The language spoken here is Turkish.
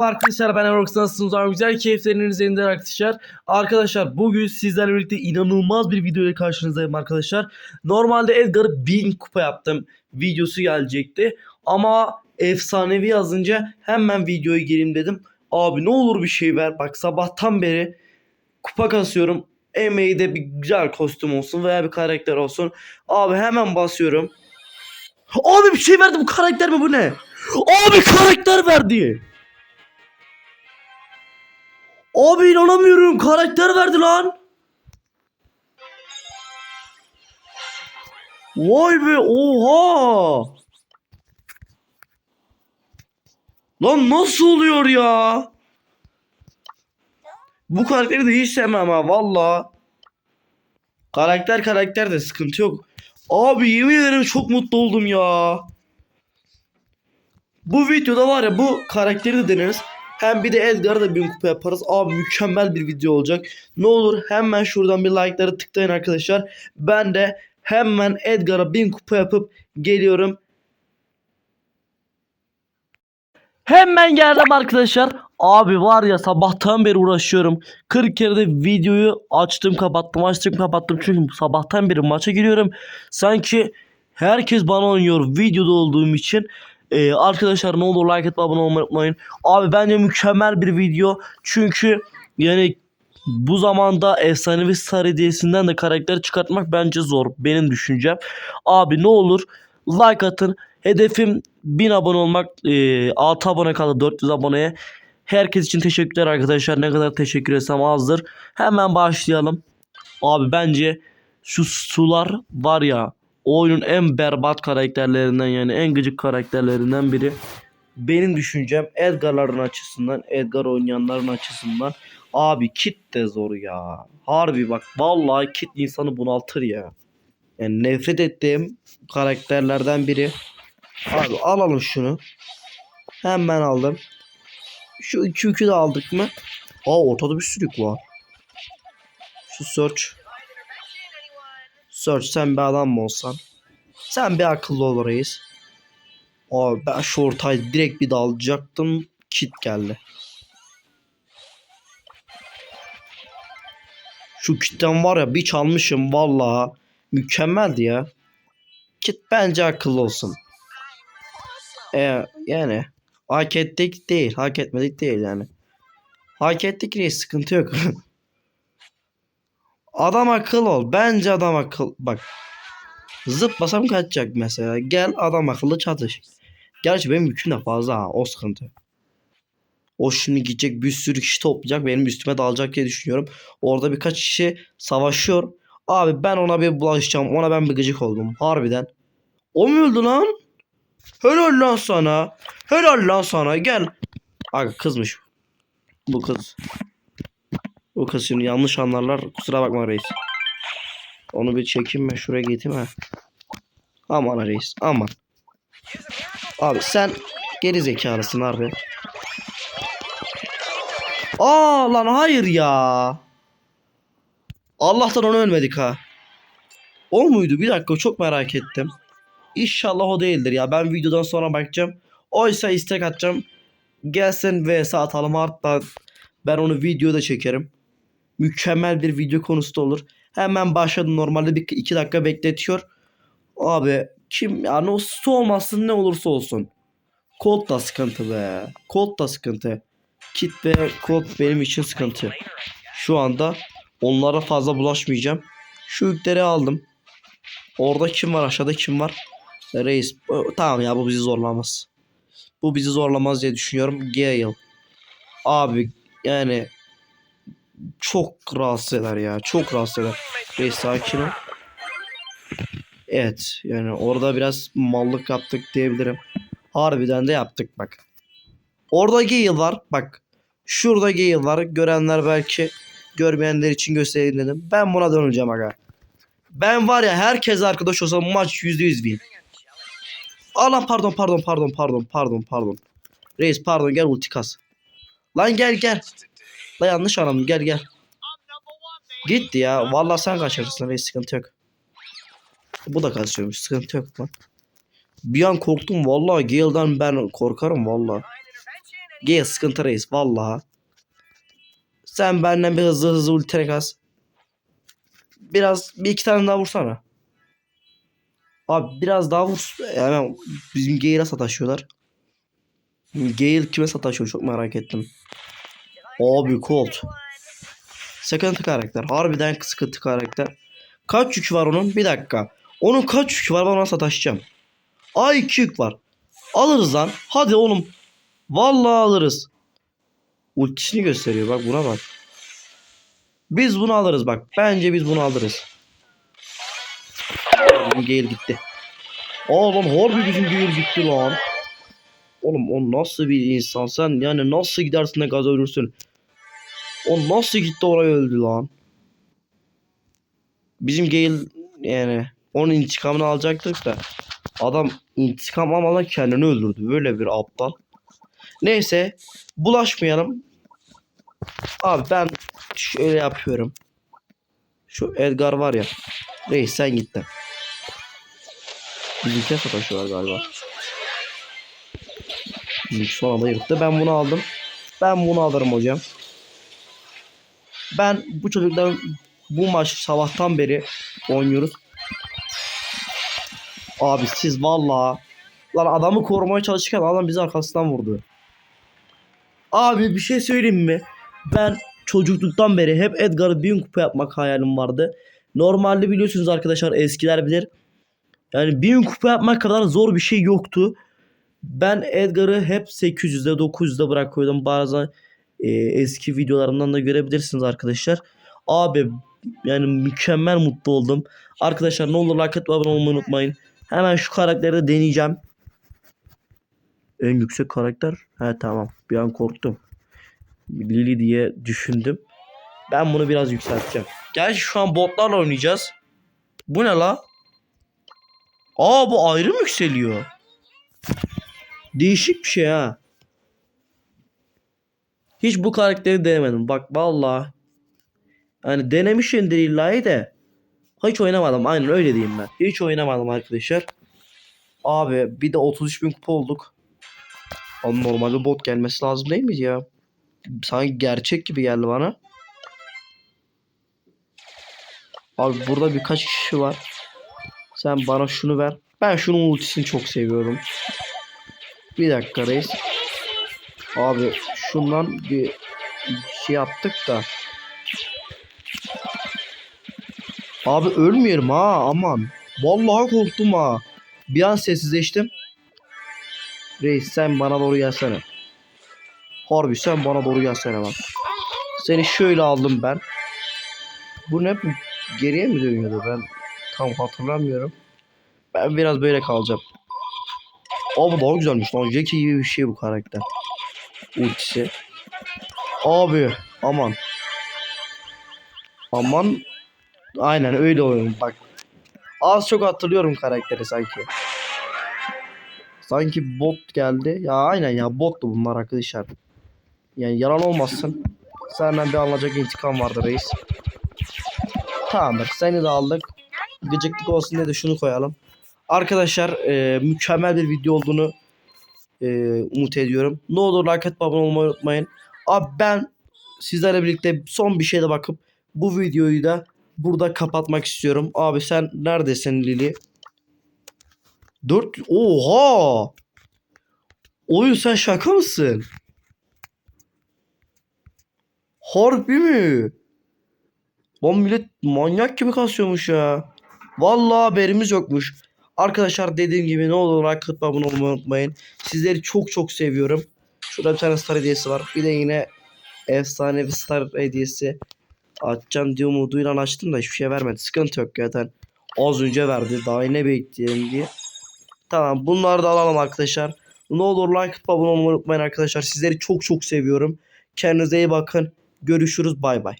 Arkadaşlar ben Erok nasılsınız? Umarım güzel keyifleriniz yerinde arkadaşlar. Arkadaşlar bugün sizlerle birlikte inanılmaz bir video ile karşınızdayım arkadaşlar. Normalde Edgar'ı 1000 kupa yaptım. Videosu gelecekti. Ama efsanevi yazınca hemen videoya gireyim dedim. Abi ne olur bir şey ver. Bak sabahtan beri kupa kasıyorum. Emeği de bir güzel kostüm olsun veya bir karakter olsun. Abi hemen basıyorum. Abi bir şey verdi bu karakter mi bu ne? Abi karakter verdi. Abi inanamıyorum karakter verdi lan. Vay be oha. Lan nasıl oluyor ya? Bu karakteri de hiç sevmem ha valla. Karakter karakter de sıkıntı yok. Abi yemin ederim çok mutlu oldum ya. Bu videoda var ya bu karakteri de deneriz. Hem bir de Edgar'a da bir kupa yaparız. Abi mükemmel bir video olacak. Ne olur hemen şuradan bir like'ları tıklayın arkadaşlar. Ben de hemen Edgar'a 1000 kupa yapıp geliyorum. Hemen geldim arkadaşlar. Abi var ya sabahtan beri uğraşıyorum. 40 kere de videoyu açtım kapattım açtım kapattım. Çünkü sabahtan beri maça giriyorum. Sanki herkes bana oynuyor videoda olduğum için. Ee, arkadaşlar ne olur like etme abone olmayı unutmayın. Abi bence mükemmel bir video. Çünkü yani bu zamanda efsanevi star hediyesinden de karakter çıkartmak bence zor. Benim düşüncem. Abi ne olur like atın. Hedefim 1000 abone olmak. Ee, 6 abone kaldı 400 aboneye. Herkes için teşekkürler arkadaşlar. Ne kadar teşekkür etsem azdır. Hemen başlayalım. Abi bence şu sular var ya o oyunun en berbat karakterlerinden yani en gıcık karakterlerinden biri. Benim düşüncem Edgar'ların açısından, Edgar oynayanların açısından abi Kit de zor ya. Harbi bak vallahi Kit insanı bunaltır ya. Yani nefret ettiğim karakterlerden biri. Abi alalım şunu. Hemen aldım. Şu iki yükü de aldık mı? Aa ortada bir sürük var. Şu search. Search sen bir adam mı olsan? Sen bir akıllı ol reis. Abi ben şu ortaya direkt bir dalacaktım. Kit geldi. Şu kitten var ya bir çalmışım valla. Mükemmeldi ya. Kit bence akıllı olsun. E, yani hak ettik değil. Hak etmedik değil yani. Hak ettik reis sıkıntı yok. adam akıl ol. Bence adam akıl. Bak. Zıplasam kaçacak mesela. Gel adam akıllı çatış. Gerçi benim yüküm de fazla ha. O sıkıntı. O şimdi gidecek bir sürü kişi toplayacak. Benim üstüme dalacak diye düşünüyorum. Orada birkaç kişi savaşıyor. Abi ben ona bir bulaşacağım. Ona ben bir gıcık oldum. Harbiden. O mu öldü lan? Helal lan sana. Helal lan sana. Gel. Abi kızmış. Bu kız. Kız şimdi yanlış anlarlar. Kusura bakma reis. Onu bir çekeyim ben şuraya getireyim ha. Aman reis aman. Abi sen geri zekalısın harbi. Aa lan hayır ya. Allah'tan onu ölmedik ha. O muydu? Bir dakika çok merak ettim. İnşallah o değildir ya. Ben videodan sonra bakacağım. Oysa istek atacağım. Gelsin vs atalım hatta ben onu videoda çekerim. Mükemmel bir video konusu da olur. Hemen başladım normalde bir iki dakika bekletiyor. Abi kim yani o su olmasın ne olursa olsun. Colt da sıkıntı be. Colt da sıkıntı. Kit ve Colt benim için sıkıntı. Şu anda onlara fazla bulaşmayacağım. Şu yükleri aldım. Orada kim var aşağıda kim var? Reis. Ö, Tamam ya bu bizi zorlamaz. Bu bizi zorlamaz diye düşünüyorum. Gale. Abi yani çok rahatsız eder ya. Çok rahatsız eder. Reis sakin ol. Evet yani orada biraz mallık yaptık diyebilirim. Harbiden de yaptık bak. Orada Gale var. Bak. Şurada Gale var. Görenler belki görmeyenler için göstereyim dedim. Ben buna döneceğim aga. Ben var ya herkes arkadaş olsa maç %100 win. Allah pardon pardon pardon pardon pardon pardon. Reis pardon gel ulti kas. Lan gel gel. La yanlış anladım gel gel. Gitti ya. Vallahi sen kaçırırsın reis sıkıntı yok. Bu da kaçıyormuş sıkıntı yok lan. Bir an korktum vallahi Gale'dan ben korkarım vallahi. Gale sıkıntı reis vallahi. Sen benden bir hızlı hızlı ultine kas. Biraz bir iki tane daha vursana. Abi biraz daha vur. Yani bizim Gale'a sataşıyorlar. Gale kime sataşıyor çok merak ettim. Abi Colt. Sıkıntı karakter. Harbiden sıkıntı karakter. Kaç yükü var onun? Bir dakika. Onun kaç yükü var ben ona sataşacağım. Ay yük var. Alırız lan. Hadi oğlum. Vallahi alırız. Ultisini gösteriyor bak buna bak. Biz bunu alırız bak. Bence biz bunu alırız. Gale gitti. Aa lan harbi bizim Gale gitti lan. Oğlum o nasıl bir insan sen yani nasıl gidersin de gaz ölürsün. O nasıl gitti oraya öldü lan. Bizim Gale yani onun intikamını alacaktık da adam intikam almadan kendini öldürdü. Böyle bir aptal. Neyse bulaşmayalım. Abi ben şöyle yapıyorum. Şu Edgar var ya. Reis sen git de. Bizimkine sataşıyorlar galiba. Bizimki son anda yırttı. Ben bunu aldım. Ben bunu alırım hocam. Ben bu çocukların bu maç sabahtan beri oynuyoruz. Abi siz valla lan adamı korumaya çalışırken adam bizi arkasından vurdu. Abi bir şey söyleyeyim mi? Ben çocukluktan beri hep Edgar'ı bin kupa yapmak hayalim vardı. Normalde biliyorsunuz arkadaşlar eskiler bilir. Yani bin kupa yapmak kadar zor bir şey yoktu. Ben Edgar'ı hep 800'de 900'de bırakıyordum. Bazen e, eski videolarımdan da görebilirsiniz arkadaşlar. Abi yani mükemmel mutlu oldum. Arkadaşlar ne olur like atıp abone olmayı unutmayın. Hemen şu karakteri de deneyeceğim. En yüksek karakter. He tamam. Bir an korktum. Lily diye düşündüm. Ben bunu biraz yükselteceğim. Gerçi şu an botlarla oynayacağız. Bu ne la? Aa bu ayrı mı yükseliyor? Değişik bir şey ha. Hiç bu karakteri denemedim. Bak vallahi. Hani denemişimdir illahi de. Hiç oynamadım. Aynen öyle diyeyim ben. Hiç oynamadım arkadaşlar. Abi bir de 33 bin kupa olduk. Ama normalde bot gelmesi lazım değil miydi ya? Sanki gerçek gibi geldi bana. Abi burada birkaç kişi var. Sen bana şunu ver. Ben şunun ultisini çok seviyorum. Bir dakika reis. Abi şundan bir şey yaptık da. Abi ölmeyelim ha aman. Vallahi korktum ha. Bir an sessizleştim. Reis sen bana doğru gelsene. Harbi sen bana doğru gelsene bak. Seni şöyle aldım ben. Bu ne? Geriye mi dönüyordu ben? Tam hatırlamıyorum. Ben biraz böyle kalacağım. Abi daha güzelmiş lan. Jackie gibi bir şey bu karakter. Ultisi. Abi aman. Aman. Aynen öyle oyun bak. Az çok hatırlıyorum karakteri sanki. Sanki bot geldi. Ya aynen ya bottu bunlar arkadaşlar. Yani yalan olmasın. Senden bir alınacak intikam vardı reis. Tamamdır. Seni de aldık. Gıcıklık olsun diye de şunu koyalım. Arkadaşlar e, mükemmel bir video olduğunu e, umut ediyorum. Ne olur like atıp olmayı unutmayın. Abi ben sizlerle birlikte son bir şeyde bakıp bu videoyu da burada kapatmak istiyorum. Abi sen neredesin Lili? 4 Oha! Oyun sen şaka mısın? Harbi mi? Lan millet manyak gibi kasıyormuş ya. Vallahi haberimiz yokmuş. Arkadaşlar dediğim gibi ne olur like atıp abone olmayı unutmayın. Sizleri çok çok seviyorum. Şurada bir tane star hediyesi var. Bir de yine efsane bir star hediyesi açacağım diye umuduyla açtım da hiçbir şey vermedi. Sıkıntı yok zaten. Az önce verdi. Daha ne bekleyelim diye. Tamam bunları da alalım arkadaşlar. Ne olur like atıp abone olmayı unutmayın arkadaşlar. Sizleri çok çok seviyorum. Kendinize iyi bakın. Görüşürüz. Bay bay.